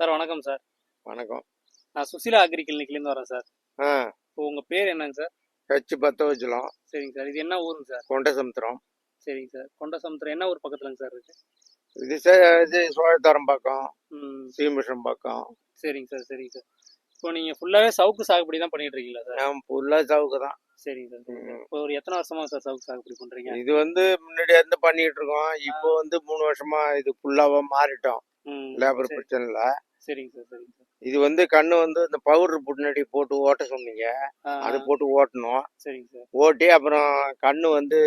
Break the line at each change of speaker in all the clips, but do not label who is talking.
Sir வணக்கம் sir.
வணக்கம்.
நான் சுசிலா அக்ரி கிளினிக்லேருந்து வரேன் சார்.
ஆ.
இப்போ உங்கள் பேர் என்னங்க சார்?
ஹெச் பத்தவச்சலம்
சரிங்க சார். இது என்ன ஊருங்க சார்?
கொண்டசமுத்திரம்.
சரிங்க சார். கொண்டசமுத்திரம் என்ன ஊர் பக்கத்துலங்க சார் இருக்கு?
இது சே- இது சோழத்தரம் பக்கம்
ம்.
சீமிஷம் பக்கம்
சரிங்க சார் சரிங்க சார். இப்போ நீங்கள் ஃபுல்லாகவே சவுக்கு சாகுபடி தான் பண்ணிட்டு இருக்கீங்களா சார்?
நான் ஃபுல்லாக சவுக்கு தான்.
சரிங்க சார் சார். இப்போ ஒரு எத்தனை வருஷமா சார் சவுக்கு சாகுபடி பண்ணுறீங்க
இது வந்து முன்னாடி இருந்து பண்ணிட்டு இருக்கோம். இப்போ வந்து மூணு வருஷமா இது ஃபுல்லாவா மாறிட்டோம். லேபர். பிரச்சனை இல்ல
சரிங்க சார் சரிங்க சார்.
இது வந்து கண்ணு வந்து இந்த பவுடர் முன்னாடி போட்டு ஓட்ட சொன்னீங்க. அது போட்டு ஓட்டணும்.
சரிங்க சார்.
ஓட்டி அப்புறம் கண்ணு வந்து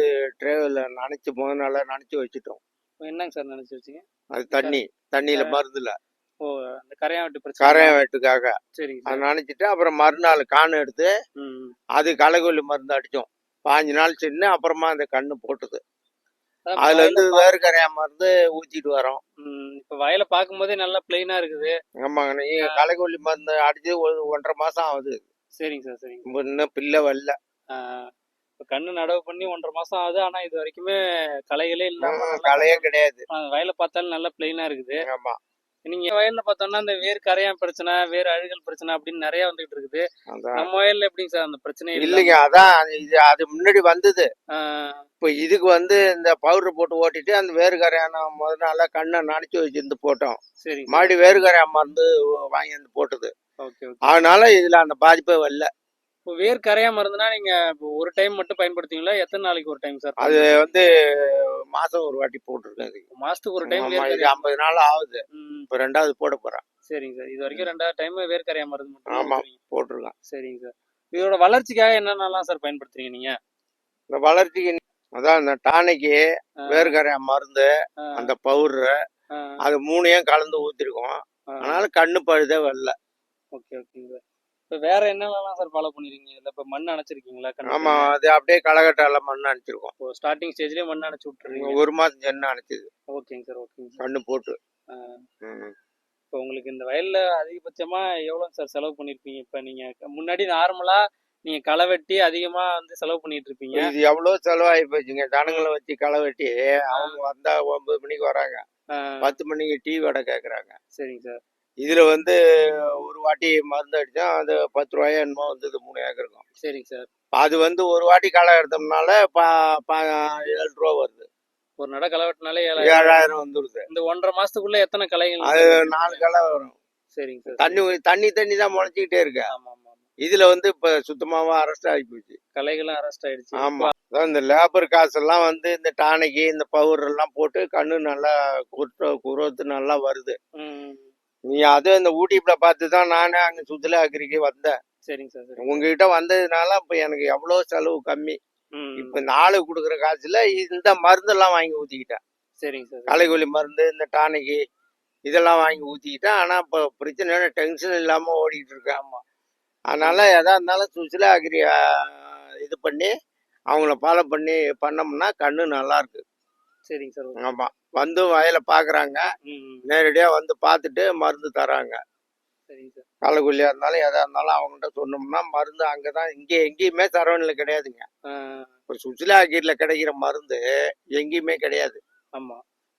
ட்ரேவில் நனைச்சு முதல் நாளா நனைச்சு வச்சுட்டோம்.
என்னங்க சார் நினச்சி வச்சிங்க?
அது தண்ணி தண்ணியில மருந்துல.
ஓ அந்த கரையாட்டு பிரச்சனை.
கரையம் வெட்டுக்காக
சரிங்க
அதை நனைச்சிட்டு அப்புறம் மறுநாள் காணு எடுத்து அது களைக்கொல்லி மருந்து அடிச்சோம். பாஞ்சு நாள் சின்ன அப்புறமா அந்த கண்ணு போட்டுது. அதுல இருந்து
வயலை
வேறு கரையா மருந்து ஊத்திட்டு வரோம்.
இப்போ வயலை பார்க்கும்போதே நல்லா பிளெயினாக இருக்குது.
ஆமாங்க நீங்க களைக்கொல்லி மருந்து அடிச்சு ஒரு ஒன்றரை மாசம் ஆகுது.
சரிங்க சார் சரிங்க.
இன்னும் பிள்ளை வரல.
இப்போ கண்ணு நடவு பண்ணி ஒன்றரை மாசம் ஆகுது. ஆனா இது வரைக்குமே களைகளே இல்லாம
களையே கிடையாது.
வயலை பார்த்தாலும் நல்லா பிளெயினா இருக்குது.
ஆமா.
நீங்க வயல்ல பார்த்தோம்னா இந்த வேர் கரையான் பிரச்சனை வேர் அழுகல் பிரச்சனை அப்படின்னு நிறைய வந்துகிட்டு இருக்குது. நம்ம வயல்ல எப்படிங்க சார் அந்த பிரச்சனை
இல்லைங்க அதான் இது அது முன்னாடி வந்தது. இப்ப இதுக்கு வந்து இந்த பவுடர் போட்டு ஓட்டிட்டு அந்த வேறு கரையான முதல் நாளா கண்ணை நனைச்சு வச்சிருந்து போட்டோம்.
சரிங்க.
மறுபடி வேறு கரையா மருந்து வாங்கி வந்து போட்டது அதனால இதுல அந்த பாதிப்பே வரல.
இப்போ வேர் கரையாம இருந்ததுன்னா நீங்க ஒரு டைம் மட்டும் பயன்படுத்துவீங்களா? எத்தனை நாளைக்கு ஒரு டைம் சார்
அது வந்து மாசம் ஒரு வாட்டி போட்டிருக்கேன் அதுக்கு
மாசத்துக்கு ஒரு டைம்
இது ஐம்பது நாள் ஆகுது. இப்ப ரெண்டாவது போட போறேன்.
சரிங்க சார் இது வரைக்கும் ரெண்டாவது டைம் வேர் கரையாம மருந்து மட்டும்
ஆமா.
சரிங்க சார் இதோட வளர்ச்சிக்காக என்னென்னலாம் சார் பயன்படுத்துறீங்க நீங்க?
இந்த வளர்ச்சிக்கு அதான் இந்த டானிக்கு
ஆ,
வேர்க்கரையா மருந்து அந்த பவுடரு அது மூணையும் கலந்து ஊத்திருக்கோம். அதனால கண்ணு பழுதே வரல.
ஓகே ஓகேங்க சார் இப்போ வேற என்னென்னலாம் சார் ஃபாலோ பண்ணிருக்கீங்க? இதில் இப்போ மண் அணைச்சிருக்கீங்களா?
ஆமா அது அப்படியே களைகட்டால மண் அணைச்சிருக்கோம்.
இப்போ ஸ்டார்டிங் ஸ்டேஜ்லேயே மண் அணைச்சி விட்டுறீங்க
ஒரு மாசம் சென்ன அணைச்சது.
ஓகேங்க சார் ஓகேங்க
கண்ணு போட்டு.
இப்போ உங்களுக்கு இந்த வயல்ல அதிகபட்சமா எவ்வளோ சார் செலவு பண்ணிருப்பீங்க? இப்போ நீங்க முன்னாடி நார்மலா நீங்க களை வெட்டி அதிகமா வந்து செலவு பண்ணிட்டு இருப்பீங்க.
இது எவ்வளவு செலவாகி போச்சுங்க? ஜனங்களை வச்சு களை வெட்டி அவங்க வந்தா ஒன்பது மணிக்கு வராங்க. பத்து மணிக்கு டீ வடை கேக்குறாங்க.
சரிங்க சார்
இதுல வந்து ஒரு வாட்டி மருந்து அடிச்சா அது பத்து ரூபாயோ என்னமோ வந்தது மூணு ஏக்கருக்கும்
சரிங்க சார்.
அது வந்து ஒரு வாட்டி களை எடுத்தோம்னால ப- ப- ஏழு ரூபா வருது.
ஒரு நட களை வெட்டினாலே ஏழாயிரம்.
வந்துடுது
இந்த ஒன்றரை மாசத்துக்குள்ள எத்தனை களைகள்
அது நாலு களை வரும்.
சரிங்க சார்.
தண்ணி தண்ணி தண்ணி தான் முளைச்சிக்கிட்டே இருக்கு.
ஆமா ஆமா ஆமா.
இதுல வந்து இப்ப சுத்தமாவா அரெஸ்ட் ஆகி போச்சு.
களைகளும் அரெஸ்ட் ஆயிடுச்சு.
ஆமா. அதான் இந்த லேபர் காசெல்லாம் வந்து இந்த டானிக்கு இந்த பவுடர் எல்லாம் போட்டு கண்ணு நல்லா குற்ற குரோத்து நல்லா வருது. நீ அது இந்த ஊட்டிப்புல பார்த்து தான் நானே அங்க சுத்துல அக்ரிக்கு வந்தேன்.
சரிங்க சார்
உங்ககிட்ட வந்ததுனால இப்ப எனக்கு எவ்வளவு செலவு கம்மி. இப்ப ஆளு கொடுக்குற காசுல இந்த மருந்தெல்லாம் வாங்கி ஊத்திக்கிட்டேன்.
சரிங்க சார்
களைக்கொல்லி மருந்து இந்த டானிக்கு இதெல்லாம் வாங்கி ஊத்திக்கிட்டேன். ஆனா இப்போ பிரச்சனை டென்ஷன் இல்லாம ஓடிக்கிட்டு இருக்கேன்
ஆமா.
அதனால எதா இருந்தாலும் சுசிலா அக்ரி இது பண்ணி அவங்கள ஃபாலோ பண்ணி பண்ணோம்னா கண்ணு நல்லா இருக்கு.
சரிங்க சார் ஓகே.
வந்து வயலை பாக்குறாங்க.
ம், ம்,
நேரடியா வந்து பார்த்துட்டு மருந்து தராங்க. களைக்கொல்லியா இருந்தாலும் எதா இருந்தாலும் அவங்ககிட்ட சொன்னோம்னா மருந்து அங்கதான் இங்க எங்கேயுமே சரவணில கிடையாதுங்க. சுசிலா அக்ரியில கிடைக்கிற மருந்து எங்கேயுமே கிடையாது.
ஆமா.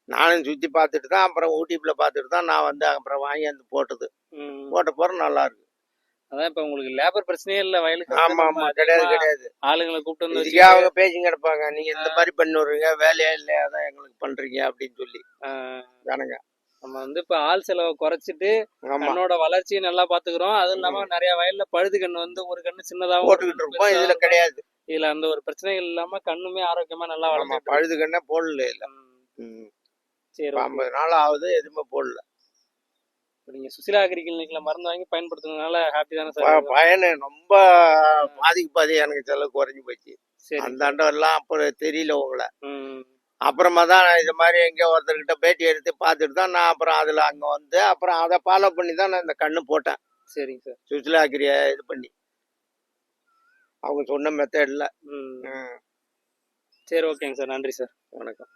நானும் சுத்தி பார்த்துட்டு தான் அப்புறம் ஊட்டிப்புல பார்த்துட்டு தான் நான் வந்து அப்புறம் வாங்கி வந்து போட்டது. போட்ட போற நல்லா இருக்கு.
அதான் இப்ப உங்களுக்கு லேபர் பிரச்சனையே இல்ல வயலுக்கு
ஆமா ஆமா கிடையாது கிடையாது.
ஆளுங்களை கூப்பிட்டு வந்து
இதுக்கே அவங்க பேசி கிடப்பாங்க? நீங்க இந்த மாதிரி பண்ணி விடுறீங்க வேலையா இல்லையா? அதான் எங்களுக்கு பண்றீங்க அப்படின்னு சொல்லி. தானுங்க.
நம்ம வந்து இப்ப ஆள் செலவை குறைச்சிட்டு கண்ணோட வளர்ச்சியை நல்லா பாத்துக்கிறோம். அதுவும் இல்லாம நிறைய வயல்ல பழுது கண்ணு வந்து ஒரு கண்ணு சின்னதாவும் ஒரு
போட்டுக்கிட்டு இருப்போம். இதுல கிடையாது.
இதுல அந்த ஒரு பிரச்சனைகள் இல்லாம கண்ணுமே ஆரோக்கியமா நல்லா
ஆமா
வளர்ந்துட்டு
பழுது கண்ணே போடல இல்ல.
சரி.
ஐம்பது நாள் ஆகுது எதுவுமே போடல.
இப்ப நீங்க சுசிலா அக்ரி மருந்து வாங்கி பயன்படுத்துறதுனால ஹாப்பி தானே சார்
பயனு ரொம்ப பாதிக்கு பாதி எனக்கு செலவு குறைஞ்சு போச்சு.
சரி.
அந்த அண்டம் எல்லாம் அப்புறம் தெரியல உங்களை.
ம்,
அப்புறமா தான் இது மாதிரி எங்க ஒருத்தர்கிட்ட பேட்டி எடுத்து பார்த்துட்டு தான் நான் அப்புறம் அதுல அங்க வந்து அப்புறம் அதை ஃபாலோ பண்ணி தான் நான் இந்த கண்ணு போட்டேன்.
சரிங்க சார்
சுசிலா அக்ரிய இது பண்ணி. அவங்க சொன்ன மெத்தட்ல
ம். சரி ஓகேங்க சார் நன்றி சார்
வணக்கம்.